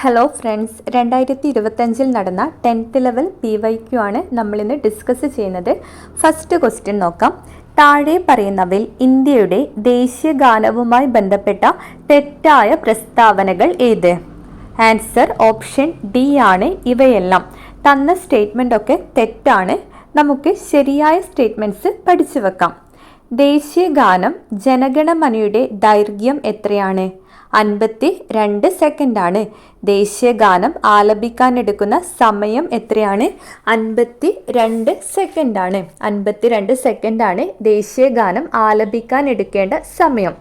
Hello friends രണ്ടായിരത്തി ഇരുപത്തഞ്ചിൽ നടന്ന tenth level P Y Q ആണ് നമ്മളിന്ന് ഡിസ്കസ് ചെയ്യുന്നത്. ഫസ്റ്റ് ക്വസ്റ്റ്യൻ നോക്കാം. താഴെ പറയുന്നവയിൽ ഇന്ത്യയുടെ ദേശീയ ഗാനവുമായി ബന്ധപ്പെട്ട തെറ്റായ പ്രസ്താവനകൾ ഏത്? ആൻസർ ഓപ്ഷൻ ഡി ആണ്. ഇവയെല്ലാം തന്ന സ്റ്റേറ്റ്മെന്റ് ഒക്കെ തെറ്റാണ്. നമുക്ക് ശരിയായ സ്റ്റേറ്റ്മെന്റ്സ് പഠിച്ചു വെക്കാം. ദേശീയ ഗാനം ജനഗണമനയുടെ ദൈർഘ്യം എത്രയാണ്? അൻപത്തി രണ്ട് സെക്കൻഡാണ് ദേശീയഗാനം ആലപിക്കാൻ എടുക്കുന്ന സമയം എത്രയാണ്? അൻപത്തി രണ്ട് സെക്കൻഡാണ്. അൻപത്തി രണ്ട് സെക്കൻഡാണ് ദേശീയഗാനം ആലപിക്കാൻ എടുക്കേണ്ട സമയം.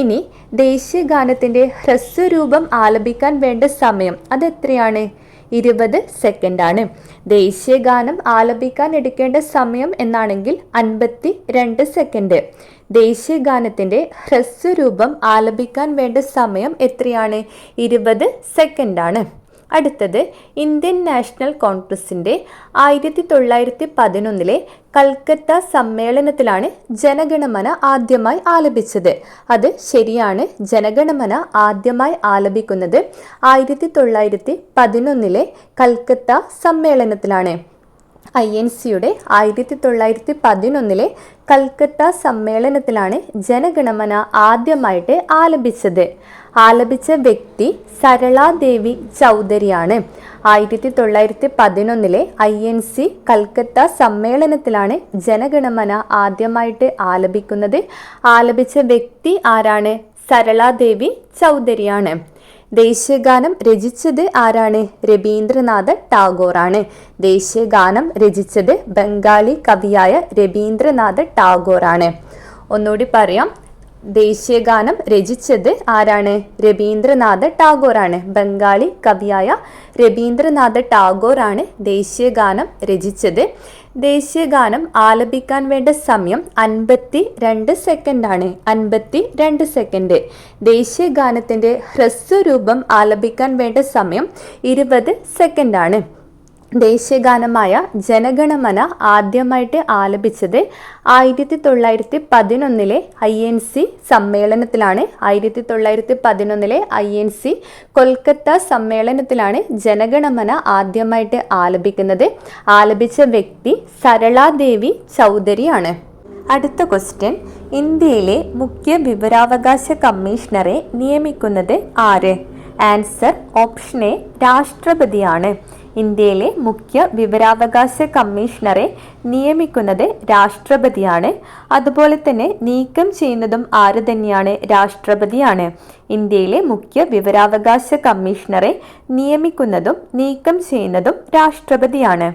ഇനി ദേശീയ ഗാനത്തിന്റെ ഹ്രസ്വരൂപം ആലപിക്കാൻ വേണ്ട സമയം അതെത്രയാണ്? ഇരുപത് സെക്കൻഡാണ്. ദേശീയ ഗാനം ആലപിക്കാൻ എടുക്കേണ്ട സമയം എന്നാണെങ്കിൽ അൻപത്തി രണ്ട് സെക്കൻഡ്. ദേശീയ ഗാനത്തിന്റെ ഹ്രസ്വരൂപം ആലപിക്കാൻ വേണ്ട സമയം എത്രയാണ്? ഇരുപത് സെക്കൻഡാണ്. അടുത്തത് ഇന്ത്യൻ നാഷണൽ കോൺഗ്രസിന്റെ ആയിരത്തി തൊള്ളായിരത്തി പതിനൊന്നിലെ കൽക്കത്ത സമ്മേളനത്തിലാണ് ജനഗണമന ആദ്യമായി ആലപിച്ചത്. അത് ശരിയാണ്. ജനഗണമന ആദ്യമായി ആലപിക്കുന്നത് ആയിരത്തി തൊള്ളായിരത്തി പതിനൊന്നിലെ കൽക്കത്ത സമ്മേളനത്തിലാണ്. ഐ എൻ സിയുടെ ആയിരത്തി തൊള്ളായിരത്തി പതിനൊന്നിലെ കൽക്കത്ത സമ്മേളനത്തിലാണ് ജനഗണമന ആദ്യമായിട്ട് ആലപിച്ചത്. ആലപിച്ച വ്യക്തി സരളാദേവി ചൗധരിയാണ്. ആയിരത്തി തൊള്ളായിരത്തി പതിനൊന്നിലെ ഐ എൻ സി കൽക്കത്ത സമ്മേളനത്തിലാണ് ജനഗണമന ആദ്യമായിട്ട് ആലപിക്കുന്നത്. ആലപിച്ച വ്യക്തി ആരാണ്? സരളാദേവി ചൗധരിയാണ്. ദേശീയഗാനം രചിച്ചത് ആരാണ്? രവീന്ദ്രനാഥ ടാഗോറാണ്. ദേശീയഗാനം രചിച്ചത് ബംഗാളി കവിയായ രവീന്ദ്രനാഥ ടാഗോറാണ്. ഒന്നുകൂടി പറയാം. ദേശീയഗാനം രചിച്ചത് ആരാണ്? രവീന്ദ്രനാഥ ടാഗോർ ആണ് ബംഗാളി കവിയായ രവീന്ദ്രനാഥ ടാഗോർ ടാഗോറാണ് ദേശീയഗാനം രചിച്ചത്. ദേശീയഗാനം ആലപിക്കാൻ വേണ്ട സമയം അൻപത്തി രണ്ട് സെക്കൻഡാണ് അൻപത്തി രണ്ട് സെക്കൻഡ് ദേശീയഗാനത്തിന്റെ ഹ്രസ്വരൂപം ആലപിക്കാൻ വേണ്ട സമയം ഇരുപത് സെക്കൻഡാണ് ദേശീയഗാനമായ ജനഗണമന ആദ്യമായിട്ട് ആലപിച്ചത് ആയിരത്തി തൊള്ളായിരത്തി പതിനൊന്നിലെ ഐ എൻ സി സമ്മേളനത്തിലാണ്. ആയിരത്തി തൊള്ളായിരത്തി പതിനൊന്നിലെ ഐ എൻ സി കൊൽക്കത്ത സമ്മേളനത്തിലാണ് ജനഗണമന ആദ്യമായിട്ട് ആലപിക്കുന്നത്. ആലപിച്ച വ്യക്തി സരളാദേവി ചൗധരിയാണ്. അടുത്ത ക്വസ്റ്റ്യൻ. ഇന്ത്യയിലെ മുഖ്യ വിവരാവകാശ കമ്മീഷണറെ നിയമിക്കുന്നത് ആര്? ആൻസർ ഓപ്ഷൻ എ രാഷ്ട്രപതിയാണ്. ഇന്ത്യയിലെ മുഖ്യ വിവരാവകാശ കമ്മീഷണറെ നിയമിക്കുന്നത് രാഷ്ട്രപതിയാണ്. അതുപോലെ തന്നെ നീക്കം ചെയ്യുന്നതും ആര് തന്നെയാണ് രാഷ്ട്രപതിയാണ്. ഇന്ത്യയിലെ മുഖ്യ വിവരാവകാശ കമ്മീഷണറെ നിയമിക്കുന്നതും നീക്കം ചെയ്യുന്നതും രാഷ്ട്രപതിയാണ്.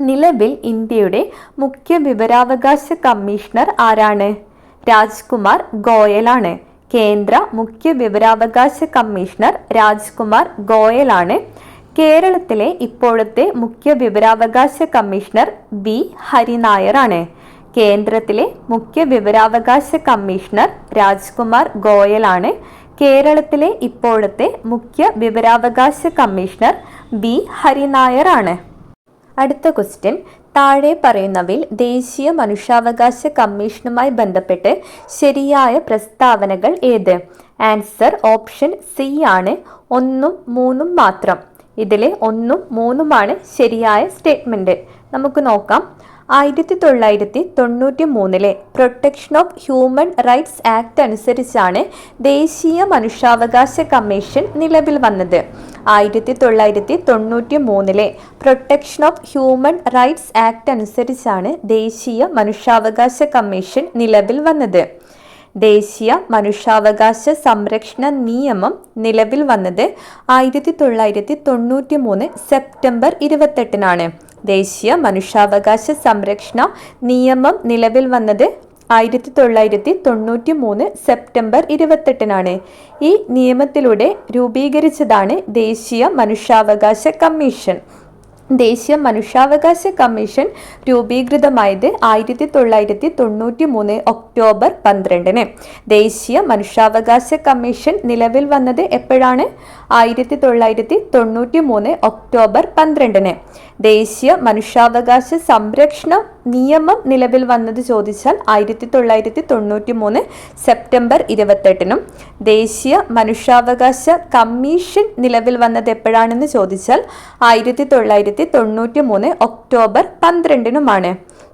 നിലവിൽ ഇന്ത്യയുടെ മുഖ്യ വിവരാവകാശ കമ്മീഷണർ ആരാണ്? രാജ്കുമാർ ഗോയലാണ്. കേന്ദ്ര മുഖ്യ വിവരാവകാശ കമ്മീഷണർ രാജ്കുമാർ ഗോയലാണ്. കേരളത്തിലെ ഇപ്പോഴത്തെ മുഖ്യ വിവരാവകാശ കമ്മീഷണർ ബി ഹരിനായറാണ് കേന്ദ്രത്തിലെ മുഖ്യ വിവരാവകാശ കമ്മീഷണർ രാജ്കുമാർ ഗോയലാണ്. കേരളത്തിലെ ഇപ്പോഴത്തെ മുഖ്യ വിവരാവകാശ കമ്മീഷണർ ബി ഹരിനായറാണ് അടുത്ത ക്വസ്റ്റ്യൻ. താഴെ പറയുന്നവയിൽ ദേശീയ മനുഷ്യാവകാശ കമ്മീഷനുമായി ബന്ധപ്പെട്ട് ശരിയായ പ്രസ്താവനകൾ ഏത്? ആൻസർ ഓപ്ഷൻ സി ആണ്. ഒന്നും മൂന്നും മാത്രം. ഇതിലെ ഒന്നും മൂന്നുമാണ് ശരിയായ സ്റ്റേറ്റ്മെന്റ് നമുക്ക് നോക്കാം. ആയിരത്തി തൊള്ളായിരത്തി തൊണ്ണൂറ്റി മൂന്നിലെ protection of human rights act അനുസരിച്ചാണ് ദേശീയ മനുഷ്യാവകാശ കമ്മീഷൻ നിലവിൽ വന്നത്. ആയിരത്തി തൊള്ളായിരത്തി തൊണ്ണൂറ്റി മൂന്നിലെ protection of human rights act അനുസരിച്ചാണ് ദേശീയ മനുഷ്യാവകാശ കമ്മീഷൻ നിലവിൽ വന്നത്. ദേശീയ മനുഷ്യാവകാശ സംരക്ഷണ നിയമം നിലവിൽ വന്നത് ആയിരത്തി തൊള്ളായിരത്തി തൊണ്ണൂറ്റി മൂന്ന് സെപ്റ്റംബർ ഇരുപത്തെട്ടിനാണ്. ദേശീയ മനുഷ്യാവകാശ സംരക്ഷണ നിയമം നിലവിൽ വന്നത് ആയിരത്തി തൊള്ളായിരത്തി തൊണ്ണൂറ്റി മൂന്ന് സെപ്റ്റംബർ ഇരുപത്തെട്ടിനാണ്. ഈ നിയമത്തിലൂടെ രൂപീകരിച്ചതാണ് ദേശീയ മനുഷ്യാവകാശ കമ്മീഷൻ. ദേശീയ മനുഷ്യാവകാശ കമ്മീഷൻ രൂപീകൃതമായത് ആയിരത്തി തൊള്ളായിരത്തി തൊണ്ണൂറ്റി മൂന്ന് ഒക്ടോബർ പന്ത്രണ്ടിന്. ദേശീയ മനുഷ്യാവകാശ കമ്മീഷൻ നിലവിൽ വന്നത് എപ്പോഴാണ്? ആയിരത്തി തൊള്ളായിരത്തി തൊണ്ണൂറ്റി മൂന്ന് ഒക്ടോബർ പന്ത്രണ്ടിന്. ദേശീയ മനുഷ്യാവകാശ സംരക്ഷണ നിയമം നിലവിൽ വന്നത് ചോദിച്ചാൽ ആയിരത്തി തൊള്ളായിരത്തി തൊണ്ണൂറ്റി മൂന്ന് സെപ്റ്റംബർ ഇരുപത്തെട്ടിനും ദേശീയ മനുഷ്യാവകാശ കമ്മീഷൻ നിലവിൽ വന്നത് എപ്പോഴാണെന്ന് ചോദിച്ചാൽ ആയിരത്തി തൊള്ളായിരത്തി തൊണ്ണൂറ്റി മൂന്ന് ഒക്ടോബർ പന്ത്രണ്ടിനുമാണ്.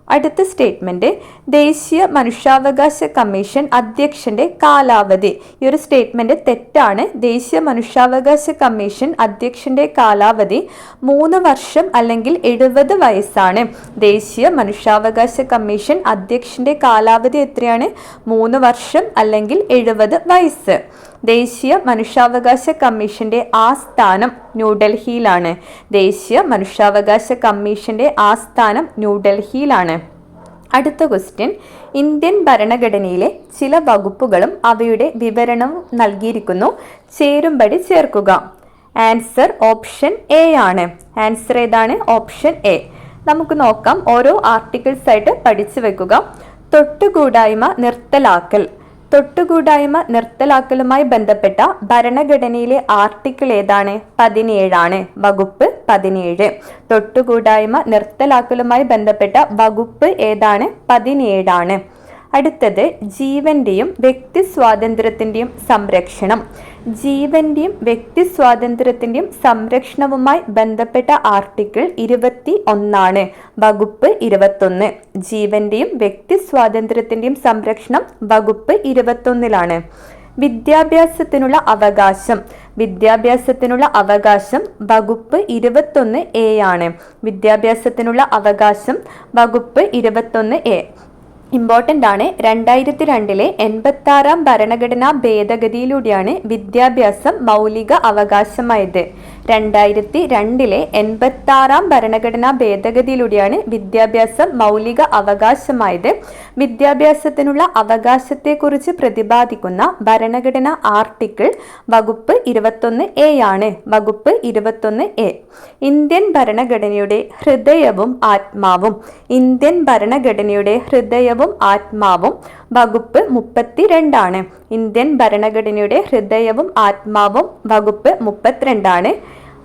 അടുത്ത സ്റ്റേറ്റ്മെന്റ് ദേശീയ മനുഷ്യാവകാശ കമ്മീഷൻ അധ്യക്ഷന്റെ കാലാവധി. ഈ ഒരു സ്റ്റേറ്റ്മെന്റ് തെറ്റാണ്. ദേശീയ മനുഷ്യാവകാശ കമ്മീഷൻ അധ്യക്ഷന്റെ കാലാവധി മൂന്ന് വർഷം അല്ലെങ്കിൽ എഴുപത് വയസ്സാണ്. ദേശീയ മനുഷ്യാവകാശ കമ്മീഷൻ അധ്യക്ഷന്റെ കാലാവധി എത്രയാണ്? മൂന്ന് വർഷം അല്ലെങ്കിൽ എഴുപത് വയസ്സ്. ദേശീയ മനുഷ്യാവകാശ കമ്മീഷന്റെ ആസ്ഥാനം ന്യൂഡൽഹിയിലാണ്. ദേശീയ മനുഷ്യാവകാശ കമ്മീഷന്റെ ആസ്ഥാനം ന്യൂഡൽഹിയിലാണ്. അടുത്ത ക്വസ്റ്റ്യൻ. ഇന്ത്യൻ ഭരണഘടനയിലെ ചില വകുപ്പുകളും അവയുടെ വിവരണവും നൽകിയിരിക്കുന്നു. ചേരുംപടി ചേർക്കുക. ആൻസർ ഓപ്ഷൻ എ ആണ്. ആൻസർ ഏതാണ്? Option A. നമുക്ക് നോക്കാം. ഓരോ ആർട്ടിക്കിൾസ് ആയിട്ട് പഠിച്ചു വെക്കുക. തൊട്ടുകൂടായ്മ നിർത്തലാക്കൽ. തൊട്ടുകൂടായ്മ നിർത്തലാക്കലുമായി ബന്ധപ്പെട്ട ഭരണഘടനയിലെ ആർട്ടിക്കിൾ ഏതാണ്? പതിനേഴാണ്. വകുപ്പ് പതിനേഴ്. തൊട്ടുകൂടായ്മ നിർത്തലാക്കലുമായി ബന്ധപ്പെട്ട വകുപ്പ് ഏതാണ്? പതിനേഴാണ്. അടുത്തത് ജീവന്റെയും വ്യക്തി സ്വാതന്ത്ര്യത്തിന്റെയും സംരക്ഷണം. ജീവന്റെയും വ്യക്തി സ്വാതന്ത്ര്യത്തിന്റെയും സംരക്ഷണവുമായി ബന്ധപ്പെട്ട ആർട്ടിക്കിൾ ഇരുപത്തി ഒന്നാണ് വകുപ്പ് ഇരുപത്തൊന്ന്. ജീവന്റെയും വ്യക്തി സ്വാതന്ത്ര്യത്തിന്റെയും സംരക്ഷണം വകുപ്പ് ഇരുപത്തൊന്നിലാണ്. വിദ്യാഭ്യാസത്തിനുള്ള അവകാശം. വിദ്യാഭ്യാസത്തിനുള്ള അവകാശം വകുപ്പ് ഇരുപത്തൊന്ന് എ ആണ്. വിദ്യാഭ്യാസത്തിനുള്ള അവകാശം വകുപ്പ് ഇരുപത്തൊന്ന് എ. ഇമ്പോർട്ടന്റ് ആണ് രണ്ടായിരത്തി രണ്ടിലെ എൺപത്തി ആറാം ഭരണഘടനാ ഭേദഗതിയിലൂടെയാണ് വിദ്യാഭ്യാസം മൗലിക അവകാശമായത്. രണ്ടായിരത്തി രണ്ടിലെ എൺപത്തി ആറാം ഭരണഘടനാ ഭേദഗതിയിലൂടെയാണ് വിദ്യാഭ്യാസം മൗലിക അവകാശമായത്. വിദ്യാഭ്യാസത്തിനുള്ള അവകാശത്തെക്കുറിച്ച് പ്രതിപാദിക്കുന്ന ഭരണഘടനാ ആർട്ടിക്കിൾ വകുപ്പ് ഇരുപത്തൊന്ന് എ ആണ്. വകുപ്പ് ഇരുപത്തൊന്ന് എ. ഇന്ത്യൻ ഭരണഘടനയുടെ ഹൃദയവും ആത്മാവും. ഇന്ത്യൻ ഭരണഘടനയുടെ ഹൃദയവും ആത്മാവും വകുപ്പ് മുപ്പത്തിരണ്ടാണ് ഇന്ത്യൻ ഭരണഘടനയുടെ ഹൃദയവും ആത്മാവും വകുപ്പ് മുപ്പത്തിരണ്ടാണ്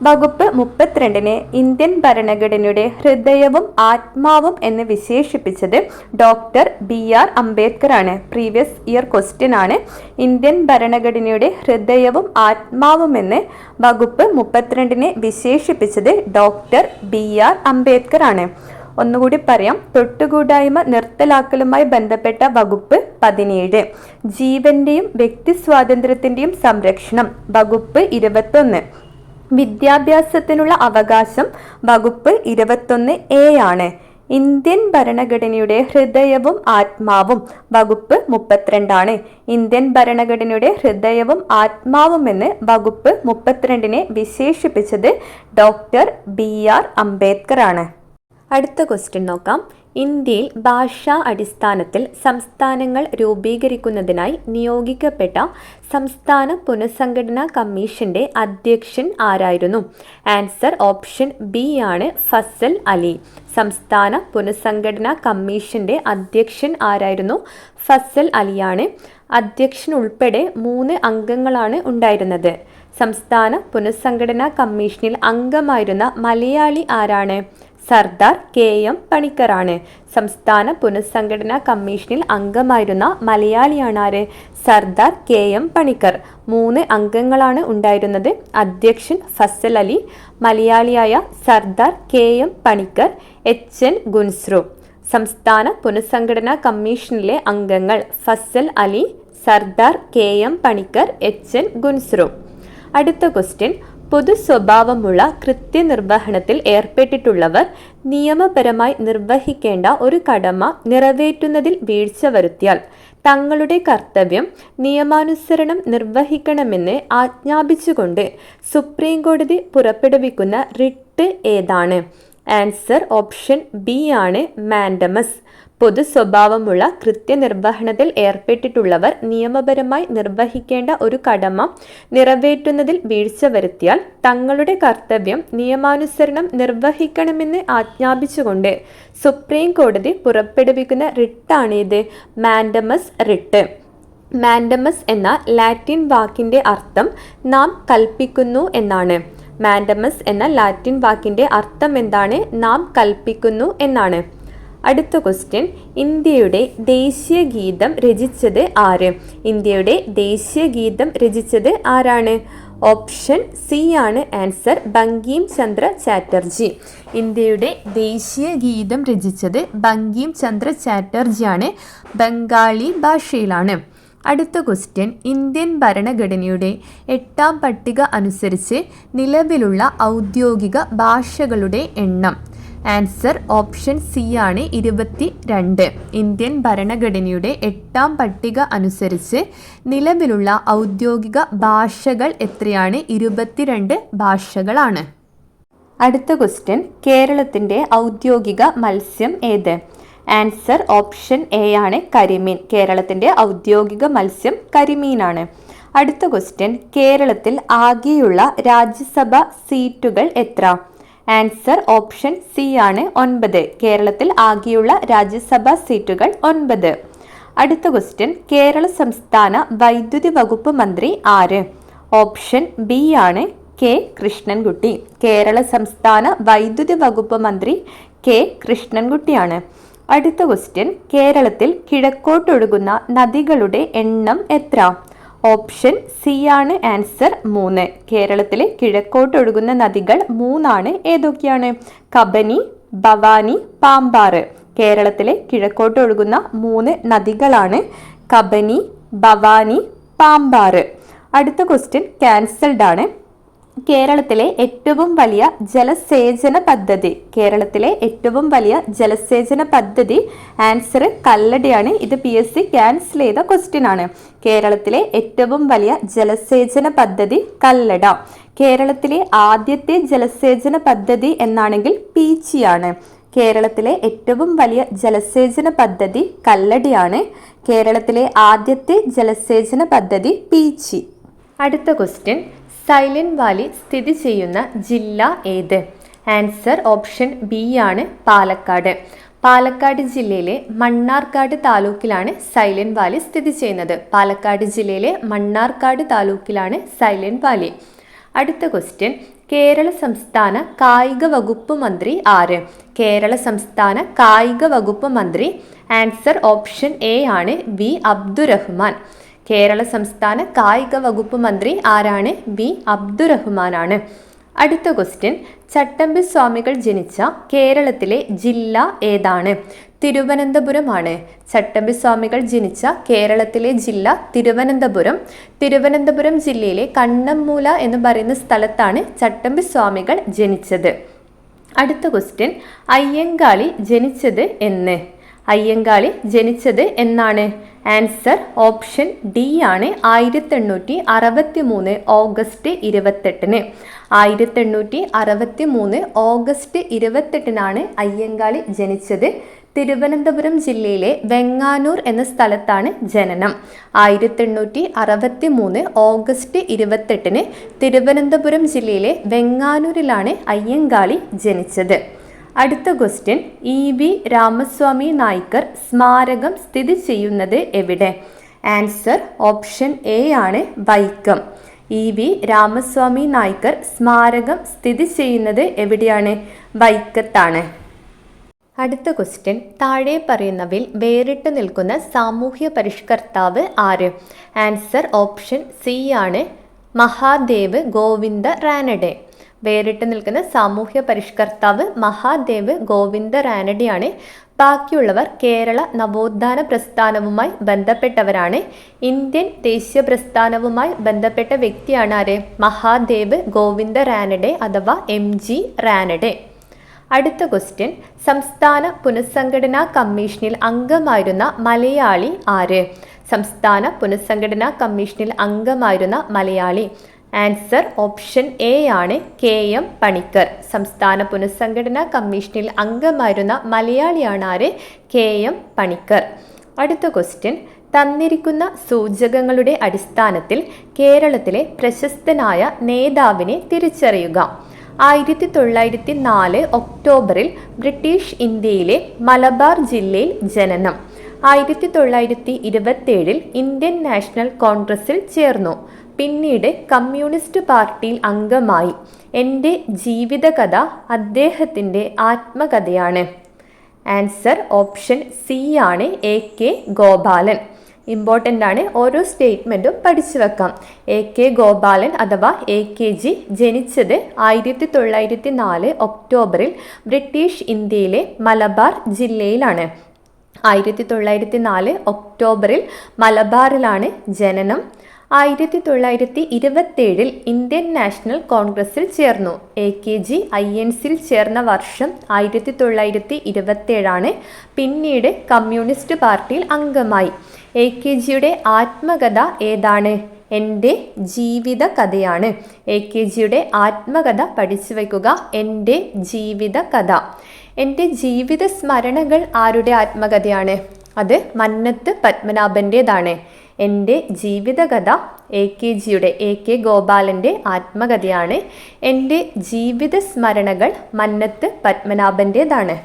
വകുപ്പ് മുപ്പത്തിരണ്ടിനെ ഇന്ത്യൻ ഭരണഘടനയുടെ ഹൃദയവും ആത്മാവും എന്ന് വിശേഷിപ്പിച്ചത് ഡോക്ടർ ബി ആർ അംബേദ്കർ ആണ്. പ്രീവിയസ് ഇയർ ക്വസ്റ്റ്യൻ ആണ്. ഇന്ത്യൻ ഭരണഘടനയുടെ ഹൃദയവും ആത്മാവും എന്ന് വകുപ്പ് മുപ്പത്തിരണ്ടിനെ വിശേഷിപ്പിച്ചത് ഡോക്ടർ ബി ആർ അംബേദ്കർ ആണ്. ഒന്നുകൂടി പറയാം. തൊട്ടുകൂടായ്മ നിർത്തലാക്കലുമായി ബന്ധപ്പെട്ട വകുപ്പ് പതിനേഴ്. ജീവന്റെയും വ്യക്തി സ്വാതന്ത്ര്യത്തിന്റെയും സംരക്ഷണം. വകുപ്പ് ഇരുപത്തൊന്ന്. വിദ്യാഭ്യാസത്തിനുള്ള അവകാശം വകുപ്പ് ഇരുപത്തൊന്ന് എ ആണ്. ഇന്ത്യൻ ഭരണഘടനയുടെ ഹൃദയവും ആത്മാവും വകുപ്പ് മുപ്പത്തിരണ്ടാണ് ഇന്ത്യൻ ഭരണഘടനയുടെ ഹൃദയവും ആത്മാവും എന്ന് വകുപ്പ് മുപ്പത്തിരണ്ടിനെ വിശേഷിപ്പിച്ചത് ഡോക്ടർ ബി ആർ അംബേദ്കർ ആണ്. അടുത്ത ക്വസ്റ്റ്യൻ നോക്കാം. ഇന്ത്യയിൽ ഭാഷാ അടിസ്ഥാനത്തിൽ സംസ്ഥാനങ്ങൾ രൂപീകരിക്കുന്നതിനായി നിയോഗിക്കപ്പെട്ട സംസ്ഥാന പുനഃസംഘടനാ കമ്മീഷന്റെ അധ്യക്ഷൻ ആരായിരുന്നു? ആൻസർ ഓപ്ഷൻ ബി ആണ് ഫസൽ അലി. സംസ്ഥാന പുനഃസംഘടനാ കമ്മീഷന്റെ അധ്യക്ഷൻ ആരായിരുന്നു? ഫസൽ അലിയാണ്. അധ്യക്ഷൻ ഉൾപ്പെടെ മൂന്ന് അംഗങ്ങളാണ് ഉണ്ടായിരുന്നത്. സംസ്ഥാന പുനഃസംഘടനാ കമ്മീഷനിൽ അംഗമായിരുന്ന മലയാളി ആരാണ്? സർദാർ കെ എം പണിക്കറാണ് സംസ്ഥാന പുനഃസംഘടനാ കമ്മീഷനിൽ അംഗമായിരുന്ന മലയാളിയാണ് ആര്? Sardar K M Panikkar. മൂന്ന് അംഗങ്ങളാണ് ഉണ്ടായിരുന്നത്. അധ്യക്ഷൻ ഫസൽ അലി മലയാളിയായ Sardar K M Panikkar H N Kunzru. സംസ്ഥാന പുനഃസംഘടനാ കമ്മീഷനിലെ അംഗങ്ങൾ Fazal Ali Sardar K M Panikkar H N Kunzru. അടുത്ത ക്വസ്റ്റ്യൻ. പൊതു സ്വഭാവമുള്ള കൃത്യനിർവഹണത്തിൽ ഏർപ്പെട്ടിട്ടുള്ളവർ നിയമപരമായി നിർവഹിക്കേണ്ട ഒരു കടമ നിറവേറ്റുന്നതിൽ വീഴ്ച വരുത്തിയാൽ തങ്ങളുടെ കർത്തവ്യം നിയമാനുസരണം നിർവഹിക്കണമെന്ന് ആജ്ഞാപിച്ചുകൊണ്ട് സുപ്രീം കോടതി പുറപ്പെടുവിക്കുന്ന റിട്ട് ഏതാണ്? ആൻസർ ഓപ്ഷൻ ബി ആണ് മാൻഡമസ്. പൊതു സ്വഭാവമുള്ള കൃത്യനിർവഹണത്തിൽ ഏർപ്പെട്ടിട്ടുള്ളവർ നിയമപരമായി നിർവഹിക്കേണ്ട ഒരു കടമ നിറവേറ്റുന്നതിൽ വീഴ്ച വരുത്തിയാൽ തങ്ങളുടെ കർത്തവ്യം നിയമാനുസരണം നിർവഹിക്കണമെന്ന് ആജ്ഞാപിച്ചുകൊണ്ട് സുപ്രീം കോടതി പുറപ്പെടുവിക്കുന്ന റിട്ടാണിത് മാൻഡമസ് റിട്ട്. മാൻഡമസ് എന്ന ലാറ്റിൻ വാക്കിന്റെ അർത്ഥം നാം കൽപ്പിക്കുന്നു എന്നാണ്. മാൻഡമസ് എന്ന ലാറ്റിൻ വാക്കിന്റെ അർത്ഥം എന്താണ്? നാം കൽപ്പിക്കുന്നു എന്നാണ്. അടുത്ത ക്വസ്റ്റ്യൻ ഇന്ത്യയുടെ ദേശീയ ഗീതം രചിച്ചത് ആര്? ഇന്ത്യയുടെ ദേശീയ ഗീതം രചിച്ചത് ആരാണ്? ഓപ്ഷൻ സി ആണ് ആൻസർ ബങ്കിം ചന്ദ്ര ചാറ്റർജി. ഇന്ത്യയുടെ ദേശീയ ഗീതം രചിച്ചത് ബങ്കിം ചന്ദ്ര ചാറ്റർജിയാണ് ബംഗാളി ഭാഷയിലാണ്. അടുത്ത ക്വസ്റ്റ്യൻ ഇന്ത്യൻ ഭരണഘടനയുടെ എട്ടാം പട്ടിക അനുസരിച്ച് നിലവിലുള്ള ഔദ്യോഗിക ഭാഷകളുടെ എണ്ണം. ആൻസർ ഓപ്ഷൻ സി ആണ് ഇരുപത്തി രണ്ട് ഇന്ത്യൻ ഭരണഘടനയുടെ എട്ടാം പട്ടിക അനുസരിച്ച് നിലവിലുള്ള ഔദ്യോഗിക ഭാഷകൾ എത്രയാണ്? ഇരുപത്തിരണ്ട് ഭാഷകളാണ്. അടുത്ത ക്വസ്റ്റ്യൻ കേരളത്തിന്റെ ഔദ്യോഗിക മത്സ്യം ഏത്? ആൻസർ ഓപ്ഷൻ എ ആണ് കരിമീൻ. കേരളത്തിന്റെ ഔദ്യോഗിക മത്സ്യം കരിമീനാണ്. അടുത്ത ക്വസ്റ്റ്യൻ കേരളത്തിൽ ആകെയുള്ള രാജ്യസഭാ സീറ്റുകൾ എത്ര? ആൻസർ ഓപ്ഷൻ സി ആണ് ഒൻപത്. കേരളത്തിൽ ആകെയുള്ള രാജ്യസഭാ സീറ്റുകൾ ഒൻപത്. അടുത്ത ക്വസ്റ്റ്യൻ കേരള സംസ്ഥാന വൈദ്യുതി വകുപ്പ് മന്ത്രി ആര്? ഓപ്ഷൻ ബി ആണ് കെ കൃഷ്ണൻകുട്ടി. കേരള സംസ്ഥാന വൈദ്യുതി വകുപ്പ് മന്ത്രി കെ കൃഷ്ണൻകുട്ടിയാണ്. അടുത്ത ക്വസ്റ്റ്യൻ കേരളത്തിൽ കിഴക്കോട്ടൊഴുകുന്ന നദികളുടെ എണ്ണം എത്ര? ഓപ്ഷൻ സി ആണ് ആൻസർ മൂന്ന്. കേരളത്തിലെ കിഴക്കോട്ടൊഴുകുന്ന നദികൾ മൂന്നാണ്. ഏതൊക്കെയാണ്? കബനി ഭവാനി പാമ്പാറ് കേരളത്തിലെ കിഴക്കോട്ടൊഴുകുന്ന മൂന്ന് നദികളാണ് കബനി ഭവാനി പാമ്പാറ് അടുത്ത ക്വസ്റ്റ്യൻ ക്യാൻസൽഡ് ആണ്. കേരളത്തിലെ ഏറ്റവും വലിയ ജലസേചന പദ്ധതി. കേരളത്തിലെ ഏറ്റവും വലിയ ജലസേചന പദ്ധതി ആൻസർ കല്ലടയാണ്. ഇത് പി എസ് സി ക്യാൻസൽ ചെയ്ത ക്വസ്റ്റ്യൻ ആണ്. കേരളത്തിലെ ഏറ്റവും വലിയ ജലസേചന പദ്ധതി കല്ലട. കേരളത്തിലെ ആദ്യത്തെ ജലസേചന പദ്ധതി എന്നാണെങ്കിൽ പീച്ചിയാണ്. കേരളത്തിലെ ഏറ്റവും വലിയ ജലസേചന പദ്ധതി കല്ലടയാണ്. കേരളത്തിലെ ആദ്യത്തെ ജലസേചന പദ്ധതി പീച്ചി. അടുത്ത ക്വസ്റ്റ്യൻ സൈലന്റ് വാലി സ്ഥിതി ചെയ്യുന്ന ജില്ല ഏത്? ആൻസർ ഓപ്ഷൻ ബി ആണ് പാലക്കാട്. പാലക്കാട് ജില്ലയിലെ മണ്ണാർക്കാട് താലൂക്കിലാണ് സൈലന്റ് വാലി സ്ഥിതി ചെയ്യുന്നത്. പാലക്കാട് ജില്ലയിലെ മണ്ണാർക്കാട് താലൂക്കിലാണ് സൈലന്റ് വാലി. അടുത്ത ക്വസ്റ്റ്യൻ കേരള സംസ്ഥാന കായിക വകുപ്പ് മന്ത്രി ആര്? കേരള സംസ്ഥാന കായിക വകുപ്പ് മന്ത്രി. ആൻസർ ഓപ്ഷൻ എ ആണ് വി അബ്ദുറഹ്മാൻ. കേരള സംസ്ഥാന കായിക വകുപ്പ് മന്ത്രി ആരാണ് ബി അബ്ദുറഹ്മാനാണ്. അടുത്ത ക്വസ്റ്റ്യൻ ചട്ടമ്പി സ്വാമികൾ ജനിച്ച കേരളത്തിലെ ജില്ല ഏതാണ്? തിരുവനന്തപുരമാണ്. ചട്ടമ്പി സ്വാമികൾ ജനിച്ച കേരളത്തിലെ ജില്ല തിരുവനന്തപുരം. തിരുവനന്തപുരം ജില്ലയിലെ കണ്ണമ്മൂല എന്ന് പറയുന്ന സ്ഥലത്താണ് ചട്ടമ്പി സ്വാമികൾ ജനിച്ചത്. അടുത്ത ക്വസ്റ്റ്യൻ അയ്യങ്കാളി ജനിച്ചത് എന്ന്. അയ്യങ്കാളി ജനിച്ചത് എന്നാണ്. ആൻസർ ഓപ്ഷൻ ഡി ആണ്. ആയിരത്തി എണ്ണൂറ്റി അറുപത്തി മൂന്ന് ഓഗസ്റ്റ് ഇരുപത്തെട്ടിന്. ആയിരത്തി എണ്ണൂറ്റി അറുപത്തി മൂന്ന് ഓഗസ്റ്റ് ഇരുപത്തെട്ടിനാണ് അയ്യങ്കാളി ജനിച്ചത്. തിരുവനന്തപുരം ജില്ലയിലെ വെങ്ങാനൂർ എന്ന സ്ഥലത്താണ് ജനനം. ആയിരത്തി എണ്ണൂറ്റി അറുപത്തി മൂന്ന് ഓഗസ്റ്റ് ഇരുപത്തെട്ടിന് തിരുവനന്തപുരം ജില്ലയിലെ വെങ്ങാനൂരിലാണ് അയ്യങ്കാളി ജനിച്ചത്. അടുത്ത question E B Ramaswamy Naicker സ്മാരകം സ്ഥിതി ചെയ്യുന്നത് എവിടെ? ആൻസർ ഓപ്ഷൻ എ ആണ് വൈക്കം. ഇ വി രാമസ്വാമി നായ്ക്കർ സ്മാരകം സ്ഥിതി ചെയ്യുന്നത് എവിടെയാണ്? വൈക്കത്താണ്. അടുത്ത ക്വസ്റ്റ്യൻ താഴെ പറയുന്നവയിൽ വേറിട്ട് നിൽക്കുന്ന സാമൂഹ്യ പരിഷ്കർത്താവ് ആര്? ആൻസർ ഓപ്ഷൻ സി ആണ് മഹാദേവ് ഗോവിന്ദ റാനഡെ. വേറിട്ട് നിൽക്കുന്ന സാമൂഹ്യ പരിഷ്കർത്താവ് മഹാദേവ് ഗോവിന്ദ റാനഡിയാണ് ബാക്കിയുള്ളവർ കേരള നവോത്ഥാന പ്രസ്ഥാനവുമായി ബന്ധപ്പെട്ടവരാണ്. ഇന്ത്യൻ ദേശീയ പ്രസ്ഥാനവുമായി ബന്ധപ്പെട്ട വ്യക്തിയാണ് ആര്? മഹാദേവ് ഗോവിന്ദ റാനഡെ അഥവാ എം ജി റാനഡെ. അടുത്ത ക്വസ്റ്റ്യൻ സംസ്ഥാന പുനഃസംഘടനാ കമ്മീഷനിൽ അംഗമായിരുന്ന മലയാളി ആര്? സംസ്ഥാന പുനഃസംഘടനാ കമ്മീഷനിൽ അംഗമായിരുന്ന മലയാളി. ആൻസർ ഓപ്ഷൻ എ ആണ് കെ എം പണിക്കർ. സംസ്ഥാന പുനഃസംഘടനാ കമ്മീഷനിൽ അംഗമായിരുന്ന മലയാളിയാണ് ആര്? K M Panikkar. അടുത്ത ക്വസ്റ്റ്യൻ തന്നിരിക്കുന്ന സൂചകങ്ങളുടെ അടിസ്ഥാനത്തിൽ കേരളത്തിലെ പ്രശസ്തനായ നേതാവിനെ തിരിച്ചറിയുക. ആയിരത്തി തൊള്ളായിരത്തി നാല് ഒക്ടോബറിൽ ബ്രിട്ടീഷ് ഇന്ത്യയിലെ മലബാർ ജില്ലയിൽ ജനനം. ആയിരത്തി തൊള്ളായിരത്തി ഇരുപത്തേഴിൽ ഇന്ത്യൻ നാഷണൽ കോൺഗ്രസിൽ ചേർന്നു. പിന്നീട് കമ്മ്യൂണിസ്റ്റ് പാർട്ടിയിൽ അംഗമായി. എന്റെ ജീവിതകഥ അദ്ദേഹത്തിന്റെ ആത്മകഥയാണ്. ആൻസർ ഓപ്ഷൻ സി ആണ് എ കെ ഗോപാലൻ. ഇമ്പോർട്ടന്റ് ആണ് ഓരോ സ്റ്റേറ്റ്മെന്റും പഠിച്ചു വെക്കാം. എ കെ ഗോപാലൻ അഥവാ എ കെ ജി ജനിച്ചത് ആയിരത്തി തൊള്ളായിരത്തി നാല് ഒക്ടോബറിൽ ബ്രിട്ടീഷ് ഇന്ത്യയിലെ മലബാർ ജില്ലയിലാണ്. ആയിരത്തി തൊള്ളായിരത്തി നാല് ഒക്ടോബറിൽ മലബാറിലാണ് ജനനം. ആയിരത്തി തൊള്ളായിരത്തി ഇരുപത്തേഴിൽ ഇന്ത്യൻ നാഷണൽ കോൺഗ്രസിൽ ചേർന്നു. A K G I N സിയിൽ ചേർന്ന വർഷം ആയിരത്തി തൊള്ളായിരത്തി ഇരുപത്തേഴാണ് പിന്നീട് കമ്മ്യൂണിസ്റ്റ് പാർട്ടിയിൽ അംഗമായി. എ കെ ജിയുടെ ആത്മകഥ ഏതാണ്? എന്റെ ജീവിത കഥയാണ് എ കെ ജിയുടെ ആത്മകഥ പഠിച്ചു വയ്ക്കുക. എന്റെ ജീവിത കഥ എന്റെ ജീവിത സ്മരണകൾ ആരുടെ ആത്മകഥയാണ്? അത് മന്നത്ത് പത്മനാഭന്റേതാണ്. എന്റെ ജീവിതകഥ എ കെ ജിയുടെ എ കെ ഗോപാലന്റെ ആത്മകഥയാണ്. എന്റെ ജീവിത സ്മരണകൾ മന്നത്ത് പത്മനാഭന്റേതാണ്.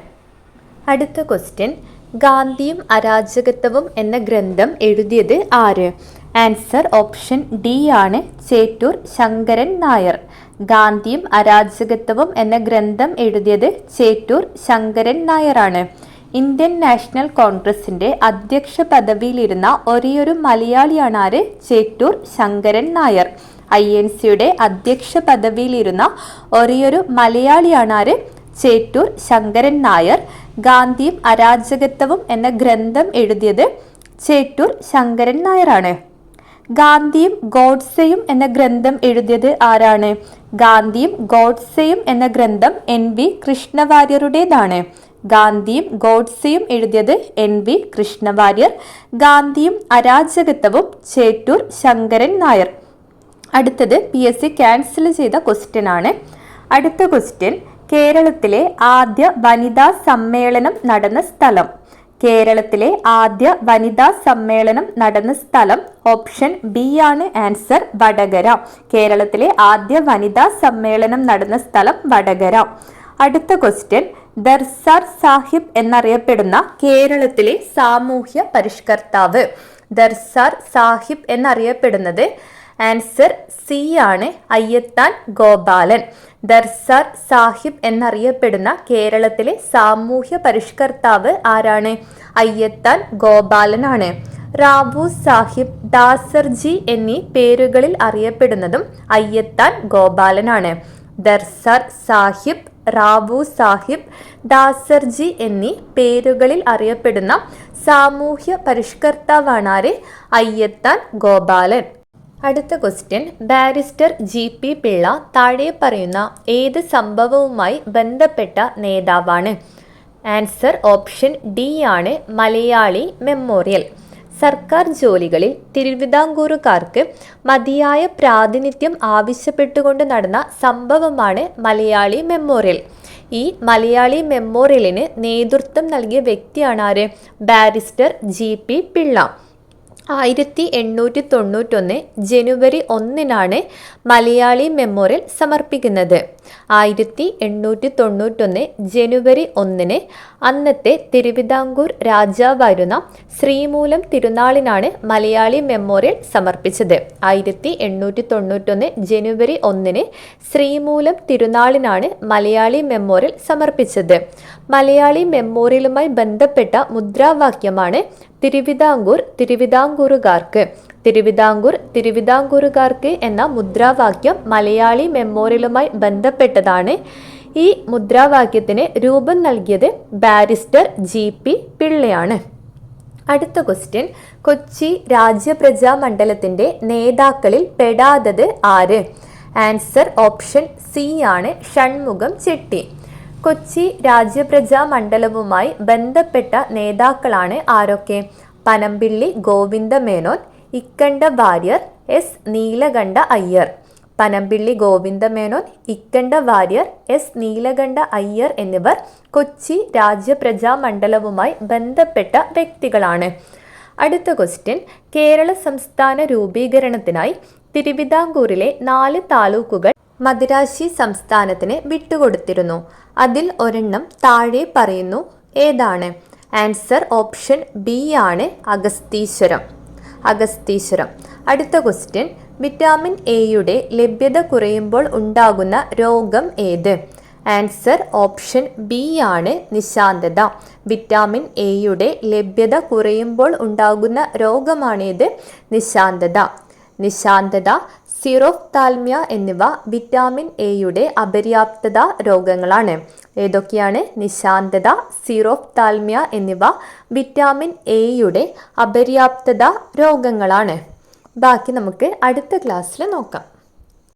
അടുത്ത ക്വസ്റ്റ്യൻ. ഗാന്ധിയും അരാജകത്വവും എന്ന ഗ്രന്ഥം എഴുതിയത് ആര്? ആൻസർ ഓപ്ഷൻ ഡി ആണ് ചേറ്റൂർ ശങ്കരൻ നായർ. ഗാന്ധിയും അരാജകത്വവും എന്ന ഗ്രന്ഥം എഴുതിയത് ചേറ്റൂർ ശങ്കരൻ നായരാണ് ഇന്ത്യൻ നാഷണൽ കോൺഗ്രസിന്റെ അധ്യക്ഷ പദവിയിലിരുന്ന ഒരേയൊരു മലയാളിയാണ് ആര്? ചേറ്റൂർ ശങ്കരൻ നായർ. ഐ എൻ സിയുടെ അധ്യക്ഷ പദവിയിലിരുന്ന ഒരേയൊരു മലയാളിയാണ് ആര്? ചേറ്റൂർ ശങ്കരൻ നായർ. ഗാന്ധിയും അരാജകത്വവും എന്ന ഗ്രന്ഥം എഴുതിയത് ചേറ്റൂർ ശങ്കരൻ നായരാണ്. ഗാന്ധിയും ഗോഡ്സെയും എന്ന ഗ്രന്ഥം എഴുതിയത് ആരാണ്? ഗാന്ധിയും ഗോഡ്സെയും എന്ന ഗ്രന്ഥം എൻ വി കൃഷ്ണവാര്യരുടേതാണ്. ഗാന്ധിയും ഗോഡ്സെയും എഴുതിയത് എൻ വി കൃഷ്ണവാര്യർ ഗാന്ധിയും അരാജകത്വവും ചേറ്റൂർ ശങ്കരൻ നായർ. അടുത്തത് പി എസ് സി ക്യാൻസൽ ചെയ്ത ക്വസ്റ്റ്യൻ ആണ്. അടുത്ത ക്വസ്റ്റ്യൻ കേരളത്തിലെ ആദ്യ വനിതാ സമ്മേളനം നടന്ന സ്ഥലം. കേരളത്തിലെ ആദ്യ വനിതാ സമ്മേളനം നടന്ന സ്ഥലം ഓപ്ഷൻ ബി ആണ്. ആൻസർ വടകര. കേരളത്തിലെ ആദ്യ വനിതാ സമ്മേളനം നടന്ന സ്ഥലം വടകര. അടുത്ത ക്വസ്റ്റ്യൻ ദർസാർ സാഹിബ് എന്നറിയപ്പെടുന്ന കേരളത്തിലെ സാമൂഹ്യ പരിഷ്കർത്താവ്. ദർസാർ സാഹിബ് എന്നറിയപ്പെടുന്നത് ആൻസർ സി ആണ് അയ്യത്താൻ ഗോപാലൻ. ദർസാർ സാഹിബ് എന്നറിയപ്പെടുന്ന കേരളത്തിലെ സാമൂഹ്യ പരിഷ്കർത്താവ് ആരാണ്? അയ്യത്താൻ ഗോപാലനാണ്. റാവു സാഹിബ് ദാസർജി എന്നീ പേരുകളിൽ അറിയപ്പെടുന്നതും അയ്യത്താൻ ഗോപാലനാണ്. ദർസാർ സാഹിബ് റാവു സാഹിബ് ദാസർജി എന്നീ പേരുകളിൽ അറിയപ്പെടുന്ന സാമൂഹ്യ പരിഷ്കർത്താവാണ് അയ്യത്താൻ ഗോപാലൻ. അടുത്ത question barrister G P Pillai താഴെ പറയുന്ന ഏത് സംഭവവുമായി ബന്ധപ്പെട്ട നേതാവാണ്? ആൻസർ ഓപ്ഷൻ ഡി ആണ് മലയാളി മെമ്മോറിയൽ സർക്കാർ ജോലികളിൽ തിരുവിതാംകൂറുകാർക്ക് മതിയായ പ്രാതിനിധ്യം ആവശ്യപ്പെട്ടുകൊണ്ട് നടന്ന സംഭവമാണ് മലയാളി മെമ്മോറിയൽ. ഈ മലയാളി മെമ്മോറിയലിന് നേതൃത്വം നൽകിയ വ്യക്തിയാണ് ആര്? Barrister G. പി. പിള്ള. ആയിരത്തി എണ്ണൂറ്റി തൊണ്ണൂറ്റൊന്ന് ജനുവരി ഒന്നിനാണ് മലയാളി മെമ്മോറിയൽ സമർപ്പിക്കുന്നത്. ആയിരത്തി എണ്ണൂറ്റി തൊണ്ണൂറ്റൊന്ന് ജനുവരി ഒന്നിന് അന്നത്തെ തിരുവിതാംകൂർ രാജാവായിരുന്ന ശ്രീമൂലം തിരുനാളിനാണ് മലയാളി മെമ്മോറിയൽ സമർപ്പിച്ചത്. ആയിരത്തി എണ്ണൂറ്റി തൊണ്ണൂറ്റൊന്ന് ജനുവരി ഒന്നിന് ശ്രീമൂലം തിരുനാളിനാണ് മലയാളി മെമ്മോറിയൽ സമർപ്പിച്ചത്. മലയാളി മെമ്മോറിയലുമായി ബന്ധപ്പെട്ട മുദ്രാവാക്യമാണ് തിരുവിതാംകൂർ തിരുവിതാംകൂറുകാർക്ക്. തിരുവിതാംകൂർ തിരുവിതാംകൂറുകാർക്ക് എന്ന മുദ്രാവാക്യം മലയാളി മെമ്മോറിയലുമായി ബന്ധപ്പെട്ടതാണ്. ഈ മുദ്രാവാക്യത്തിന് രൂപം നൽകിയത് ബാരിസ്റ്റർ ജി. പി. പിള്ളയാണ്. അടുത്ത ക്വസ്റ്റ്യൻ കൊച്ചി രാജ്യപ്രജാ മണ്ഡലത്തിന്റെ നേതാക്കളിൽ പെടാത്തത് ആര്? ആൻസർ ഓപ്ഷൻ സി ആണ് ഷൺമുഖം ചെട്ടി. കൊച്ചി രാജ്യപ്രജാ മണ്ഡലവുമായി ബന്ധപ്പെട്ട നേതാക്കളാണ് ആരൊക്കെ? പനമ്പിള്ളി ഗോവിന്ദ മേനോൻ ഇക്കണ്ട വാര്യർ എസ് നീലകണ്ഠ അയ്യർ. പനമ്പിള്ളി ഗോവിന്ദമേനോൻ ഇക്കണ്ട വാര്യർ എസ് നീലകണ്ഠ അയ്യർ എന്നിവർ കൊച്ചി രാജ്യപ്രജാ മണ്ഡലവുമായി ബന്ധപ്പെട്ട വ്യക്തികളാണ്. അടുത്ത ക്വസ്റ്റ്യൻ കേരള സംസ്ഥാന രൂപീകരണത്തിനായി തിരുവിതാംകൂറിലെ നാല് താലൂക്കുകൾ മദിരാശി സംസ്ഥാനത്തിന് വിട്ടുകൊടുത്തിരുന്നു. അതിൽ ഒരെണ്ണം താഴെ പറയുന്നു ഏതാണ്? ആൻസർ ഓപ്ഷൻ ബി ആണ് അഗസ്തീശ്വരം. അഗസ്തീശ്വരം. അടുത്ത ക്വസ്റ്റ്യൻ വിറ്റാമിൻ എയുടെ ലഭ്യത കുറയുമ്പോൾ ഉണ്ടാകുന്ന രോഗം ഏത്? ആൻസർ ഓപ്ഷൻ ബി ആണ് നിശാന്തത. വിറ്റാമിൻ എയുടെ ലഭ്യത കുറയുമ്പോൾ ഉണ്ടാകുന്ന രോഗമാണേത്? നിശാന്തത. നിശാന്തത സിറോഫ്താൽമിയ എന്നിവ വിറ്റാമിൻ എയുടെ അപര്യാപ്തത രോഗങ്ങളാണ്. ഏതൊക്കെയാണ്? നിശാന്തത സിറോഫ്താൽമിയ എന്നിവ വിറ്റാമിൻ എയുടെ അപര്യാപ്തത രോഗങ്ങളാണ്. ബാക്കി നമുക്ക് അടുത്ത ക്ലാസ്സിൽ നോക്കാം.